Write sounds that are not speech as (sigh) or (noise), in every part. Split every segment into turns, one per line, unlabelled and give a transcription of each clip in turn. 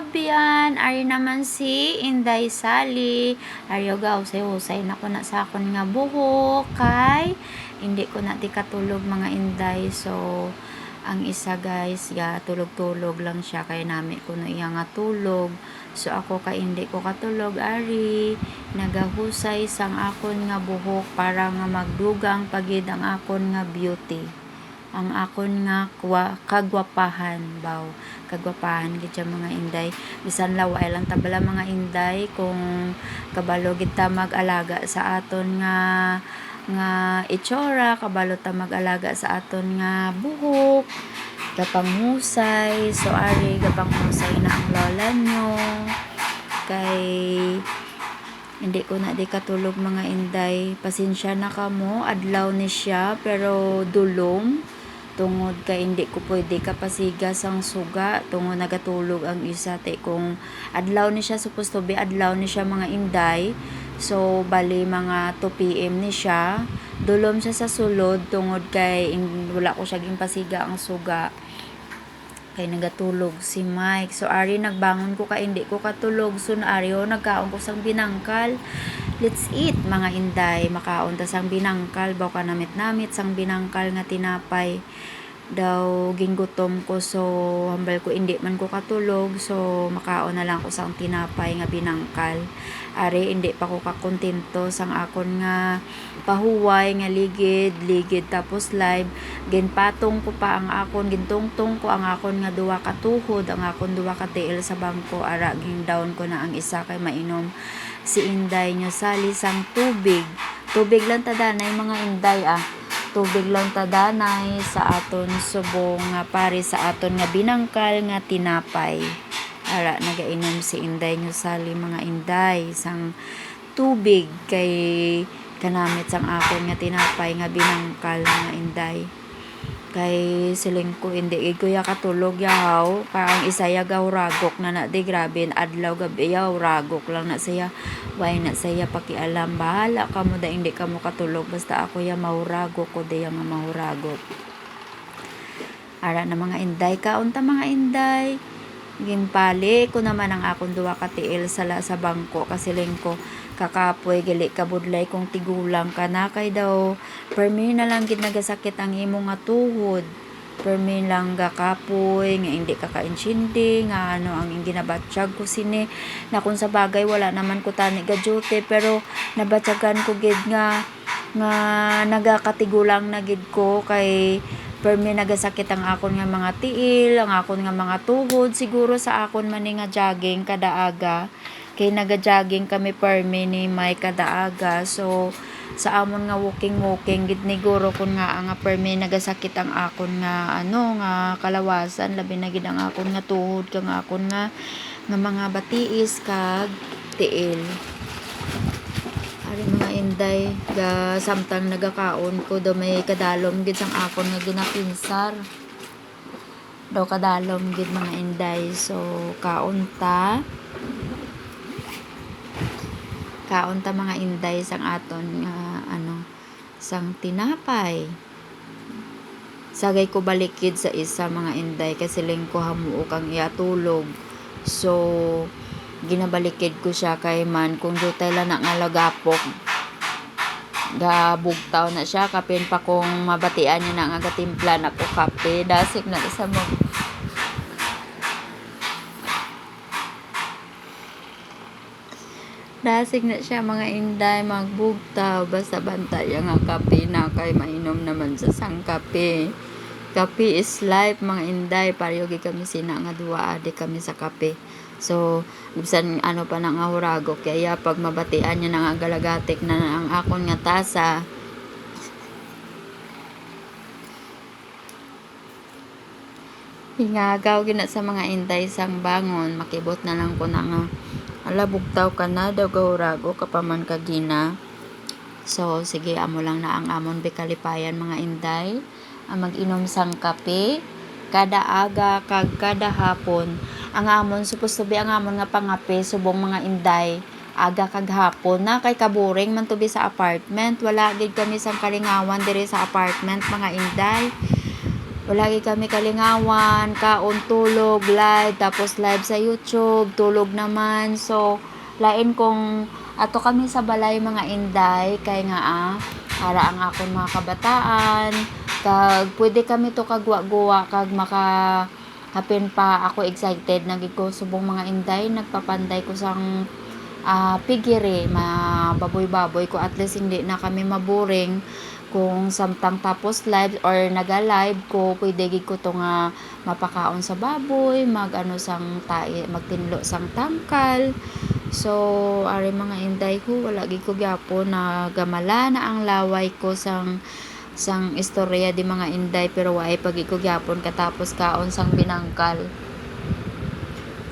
Fabian, ari naman si Inday Sally. Aryo ga, usay-usay na ko na sa akon nga buhok, kay hindi ko na di katulog mga Inday. So, ang isa guys, ga, tulog-tulog lang siya, kay nami ko na iya nga tulog. So, ako kay hindi ko katulog, ari, nagahusay sang akon nga buhok para nga magdugang pagid ang akon nga beauty ang akon nga kwa, kagwapahan baw. Kagwapahan gid siya mga inday. Bisan laway lang tabala mga inday kung kabalo gid ta mag-alaga sa aton nga nga itsura kabalo ta mag-alaga sa aton nga buhok gapanghusay so ari gapanghusay na ang lola nyo. Kay hindi ko na di katulog mga inday. Pasensya na kamo adlaw ni siya pero dulom tungod ka hindi ko pwede kapasiga sang suga tungod nagatulog ang isa te kung adlaw ni siya supposed to be adlaw ni siya mga inday. So bali mga 2 pm ni siya. Dulom siya sa sulod tungod kay wala ko siya pasiga ang suga kay nagatulog si Mike. So ari nagbangon ko ka hindi ko katulog. So ari oh, nagkaon ko sang binangkal. Let's eat mga inday. Makaon ta sang binangkal. Baw ka namit-namit sang binangkal nga tinapay. Daw ginggutom ko so hambal ko hindi man ko katulog so makaon na lang ko sang tinapay nga binangkal. Ari hindi pa ko kakontento sang akon nga pahuway nga ligid ligid tapos live. Ginpatong ko pa ang akon gintungtong ko ang akon nga duwa ka tuhod ang akon duwa ka tiil sa bangko. Ara ging down ko na ang isa kay mainom si Inday nyo sali sang tubig. Tubig lang tadanay mga Inday ah tubig lang tadanay sa aton subong nga pare sa aton nga binangkal nga tinapay. Ara nagainom si Inday nyo sali mga Inday sang tubig kay kanamit sang akon nga tinapay nga binangkal nga Inday kay siling ko hindi ko ya katulog yahaw. Ka ang isa ya gaw ragok na na di grabe adlaw gabi yaw ragok lang na siya. Why na siya pakialam bahala ka mo da hindi ka mo katulog basta ako ya mahuragok ko di nga mahuragok ara na mga inday kaunta mga inday. Ginpali ko naman ang akong duwa ka tiil sa sa bangko kasi ko kakapoy gali kabudlay kung tigulang ka na kay daw. Permi na lang gid nagasakit ang imo nga tuhod. Permi lang gakapoy nga hindi ka kainsyindi nga ano ang ginabatsyag ko sini. Na kung sa bagay wala naman ko tani gajote pero nabatyagan ko gid nga nga nagakatigulang na gid ko kay permi nagasakit ang akon nga mga tiil ang akon nga mga tuhod. Siguro sa akon man nga jogging kada aga kay naga-jogging kami permi ni may kada aga so sa amon nga walking walking gid ni guro kun nga nga permi nagasakit ang akon nga ano nga kalawasan. Labi na gid ang akon nga tuhod kang akon nga nga mga batiis kag tiil. Ari mga inday ga samtang nagakaon ko do may kadalom gid sang akon nga ginapinsar. Daw kadalom gid mga inday. So kaon ta kaon ta mga inday sang aton nga ano sang tinapay. Sagay ko balikid sa isa mga inday kasi ling ko hamuo kang iatulog. So ginabalikid ko siya kay man kung dutay lang na nga lagapok gabugtaw na siya kapin pa kung mabatian niya na nga gatimpla na ko kape dasik na sa mo dasig na siya mga inday magbugtaw basta bantay nga kape na kay mainom naman sa sang kape. Kape is life mga inday paryogi kami sina nga duwa adi kami sa kape. So bisan ano pa na nga hurago kaya pag mabatian niya na nga galagatik na ang akon nga tasa. Hingagaw gina sa mga inday sang bangon makibot na lang ko na nga ala bugtaw ka na daw gahurago kapaman kagina so sige amo lang na ang amon bekalipayan mga inday. Ang mag-inom sang kape kada aga kag kada hapon. Ang amon supposed be ang amon nga pangape subong mga inday aga kag hapon. Na kay kaburing man to be sa apartment. Wala gid kami sang kalingawan diri sa apartment mga inday Palagi kami kalingawan, kaon tulog, live, tapos live sa YouTube, tulog naman. So, lain kung ato kami sa balay mga inday, kay nga ah, para ang akon mga kabataan, kag pwede kami to kagwa-guwa, kag maka hapin pa ako excited. Nagig ko subong mga inday nagpapanday ko sang ah, pigiri. Mababoy-baboy ko. At least hindi na kami maboring kung samtang tapos live or naga-live ko pwede gid ko to nga mapakaon sa baboy mag ano sang tae magtinlo sang tangkal. So ari mga inday ko wala gid ko gyapon na gamala na ang laway ko sang sang istorya di mga inday pero waay pag ko gyapon katapos kaon sang binangkal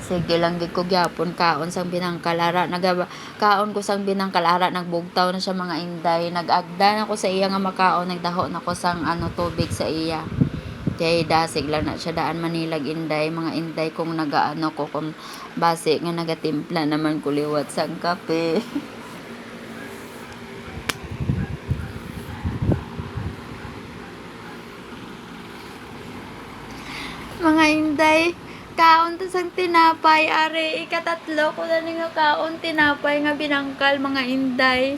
sige lang gid ko gyapon kaon sang binangkal ara naga kaon ko sang binangkal ara nagbugtaw na siya mga inday nagagda na ko sa iya nga makaon nagdaho na ko sang ano tubig sa iya. Kay dasig lang na siya daan manilag inday mga inday kung nagaano ko kung base nga nagatimpla naman ko liwat sang kape. (laughs) Mga inday kaon to sang tinapay. Are ikatatlo ko na nga kaon tinapay nga binangkal mga inday.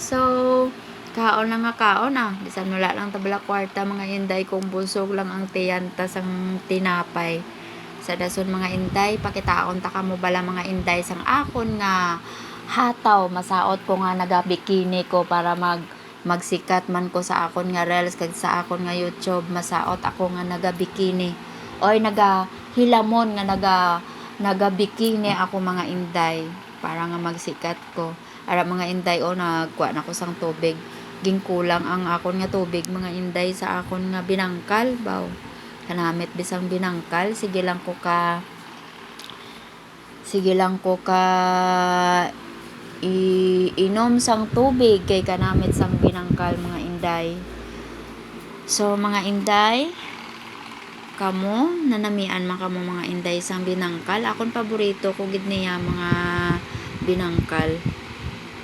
So kaon lang nga kaon ah. Bisan wala lang tabla kwarta mga inday kung busog lang ang tiyanta sang tinapay. Sa dason mga inday pakitaon ta kamo bala mga inday sang akon nga hataw. Masaot ko nga nagabikini ko para mag magsikat man ko sa akon nga reels kag sa akon nga YouTube. Masaot ako nga nagabikini. Oy naga hilamon nga naga nagabikini ako mga inday. Para nga magsikat ko. Ara mga inday o nagkuha na ko sang tubig. Gingkulang ang akon nga tubig mga inday sa akon nga binangkal baw. Kanamit bisang binangkal. Sige lang ko ka sige lang ko ka i inom sang tubig kay kanamit sang binangkal mga inday. So mga inday kamo nanamian man kamo mga inday sang binangkal. Akon paborito ko gid niya mga binangkal.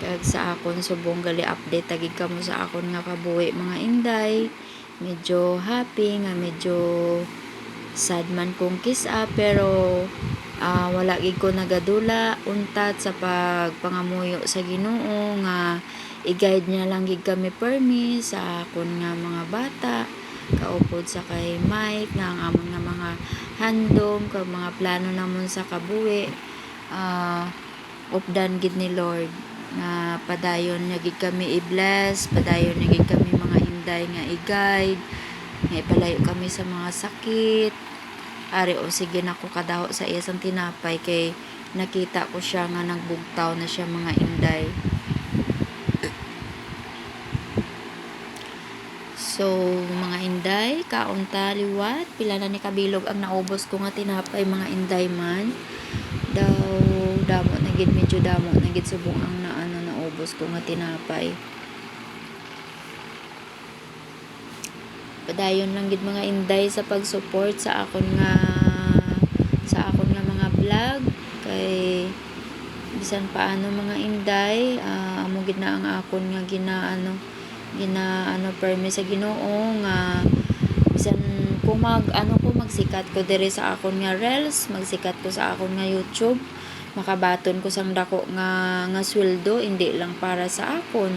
Kag sa akon subong gali update tagig kamo sa akon nga kabuhi mga inday. Medyo happy nga medyo sad man kong kiss up pero ah, wala gid ko nagadula untat sa pagpangamuyo sa Ginoo nga i-guide niya lang gid kami permi sa akon nga mga bata kaupod sa kay Mike nga ang amon nga mga handom kag mga plano namon sa kabuhi. Ah updan gid ni Lord nga padayon niya gid kami i-bless padayon niya gid kami mga inday nga i-guide nga ipalayo kami sa mga sakit. Ari o sige na ko kadaho sa iya sang tinapay kay nakita ko siya nga nagbugtaw na siya mga inday So, mga inday, kaunta liwat, pila na ni kabilog ang naubos ko nga tinapay mga inday man. Daw, damo na gid medyo damo na gid subong ang naano naubos ko nga tinapay. Padayon lang gid mga inday sa pag-support sa akon nga sa akon nga mga vlog kay bisan paano mga inday, ah, amo gid na ang akon nga ginaano gina ano permi sa Ginoo nga bisan kung mag ano ko magsikat ko diri sa akon nga reels magsikat ko sa akon nga YouTube makabaton ko sang dako nga nga sweldo hindi lang para sa akon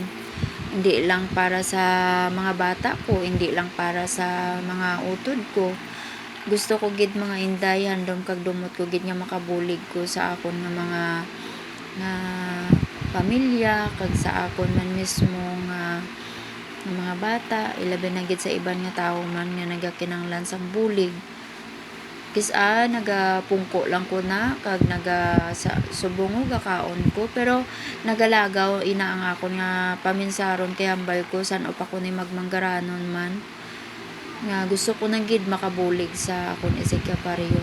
hindi lang para sa mga bata ko hindi lang para sa mga utod ko. Gusto ko gid mga inday handom kag dumot ko gid nga makabulig ko sa akon nga mga nga pamilya kag sa akon man mismo nga ng mga bata ilabi na gid sa iban nga tawo man nga nagakinanglan sang bulig. Kis a nagapungko lang ko na kag naga sa subong gakaon ko pero nagalagaw ina ang akon nga paminsaron kay hambal ko san upa ko ni magmanggaranon man. Nga gusto ko nang gid makabulig sa akon Ezekiel Pareho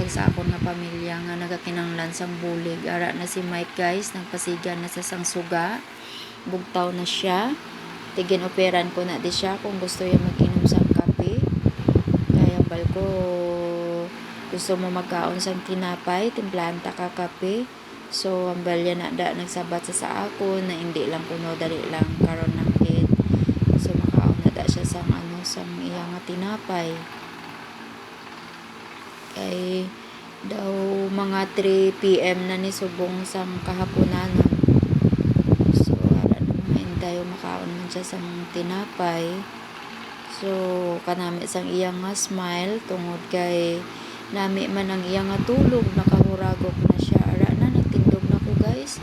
kag sa akon nga pamilya nga nagakinanglan sang bulig. Ara na si Mike guys nagpasigan na sa sang suga bugtaw na siya tigin operan ko na di siya kung gusto niya mag-inom sa kape. Kaya bal ko gusto mo magkaon sang tinapay timplahan ta ka kape. So ang balya na da nagsabat sa sa ako na hindi lang kuno dali lang karon ng kid so makaon na da siya sang ano sang iya nga tinapay. Kay daw mga 3 PM na ni subong sang ara inday makaon man siya sang tinapay. So kanami sang iyang nga smile tungod kay nami man ang iyang nga tulog nakahuragok na siya. Ara na nagtindog na ko guys.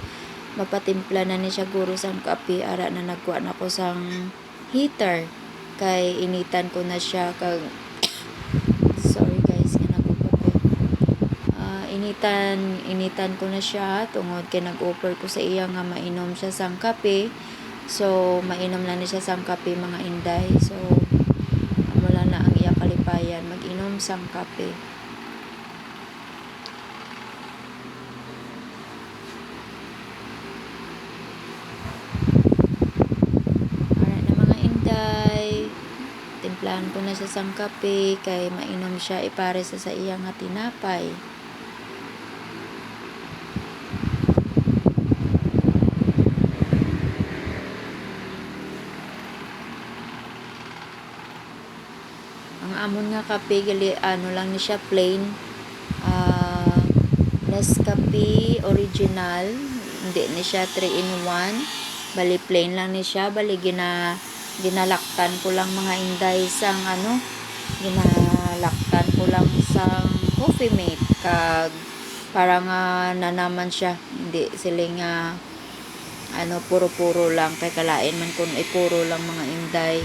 Mapatimpla na ni siya guro sang kape. Ara na nagkuha na ko sang heater. Kay initan ko na siya kag (coughs) sorry guys nga nagupot ko. Ah, initan initan ko na siya tungod kay nag-offer ko sa iya nga mainom siya sang kape so mainom na ni siya sang kape mga inday. So mula na ang iya kalipayan mag-inom sang kape. Para na mga inday, timplahan ko na siya sang kape kay mainom siya ipare sa sa iya nga tinapay. Ang amon nga kape gali ano lang ni siya plain. Ah Nescafe original. Hindi ni siya 3 in 1 bali plain lang ni siya. Bali gina ginalaktan ko lang mga inday sang ano ginalaktan ko lang sang coffee mate. Kag para nga nanaman siya. Hindi sila nga ano puro-puro lang. Kay kalain man kun ay puro lang mga inday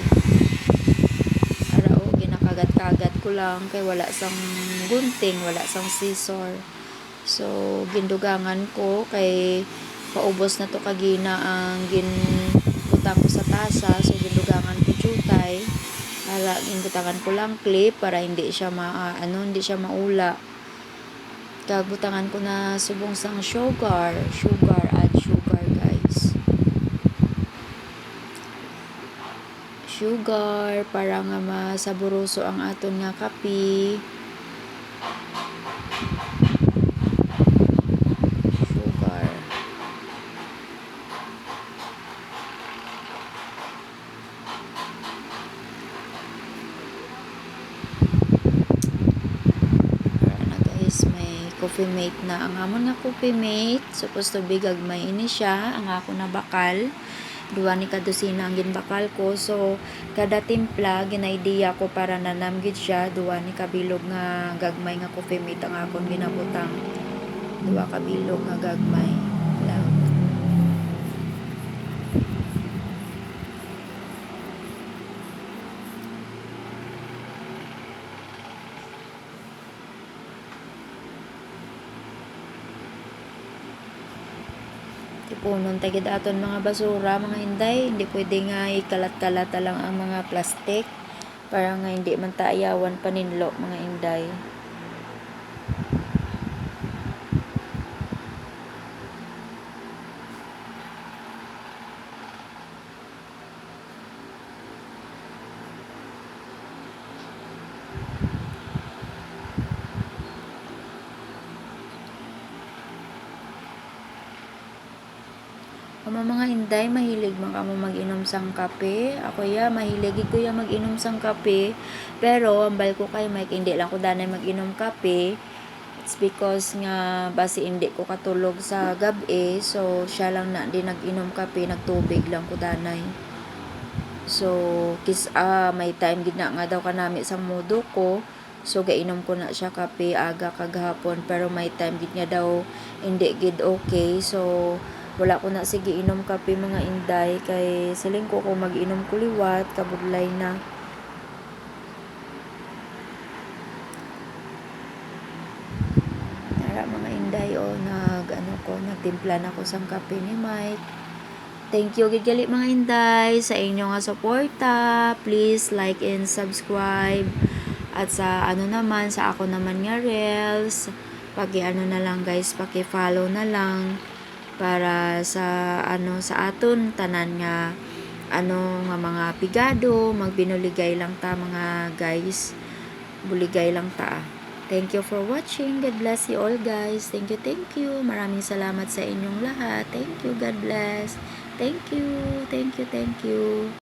o ginakagat-kagat ko lang kay wala sang gunting wala sang scissor. So gindugangan ko kay paubos na to kagina ang ginbutang ko sa tasa. So gindugangan ko chutay. Para ginbutangan ko lang clip para hindi siya ma ano hindi siya maula. Kag butangan ko na subong sang sugar sugar guys sugar para nga masaburoso ang aton nga kape sugar Para na guys, may coffee mate na. Ang amon nga coffee mate, supposed to be gagmay ini siya. Ang ako na bakal. Duwa ni kadusina ang ginbakal ko. So, kada timpla, ginaideya ko para nanamgid siya. Duwa ni kabilog nga gagmay nga coffee mate ang akon ginabutang. Duwa kabilog nga gagmay. Lang. Tipunon tagid aton mga basura, mga inday. Hindi pwede nga ikalat-kalat lang ang mga plastic. Para nga hindi man taayawan paninlo, mga inday. Kamo mga inday, mahilig man kamo mag-inom sang kape. Ako ya, mahilig ko ya mag-inom sang kape. Pero, ambal ko kay Mike, hindi lang ko danay mag-inom kape. It's because nga, basi hindi ko katulog sa gabi. So, siya lang na di nag-inom kape, nagtubig lang ko danay. So, kis ah, may time gid na nga daw kanami sa mudo ko. So, gainom ko na siya kape aga kagahapon. Pero may time gid nga daw hindi gid okay. So, wala ko na sige inom kape mga inday kay siling ko kung mag-inom kuliwat kabudlay na Tara mga inday o nag ano ko nagtimpla na ko sang kape ni Mike Thank you gid gali mga inday sa inyo nga suporta. Please like and subscribe. At sa ano naman sa ako naman nga reels, paki ano na lang guys, paki follow na lang para sa ano sa aton tanan nga ano nga mga pigado magbinuligay lang ta mga guys. Buligay lang ta. Thank you for watching. God bless you all guys. Thank you thank you. Maraming salamat sa inyong lahat. Thank you. God bless. Thank you. Thank you thank you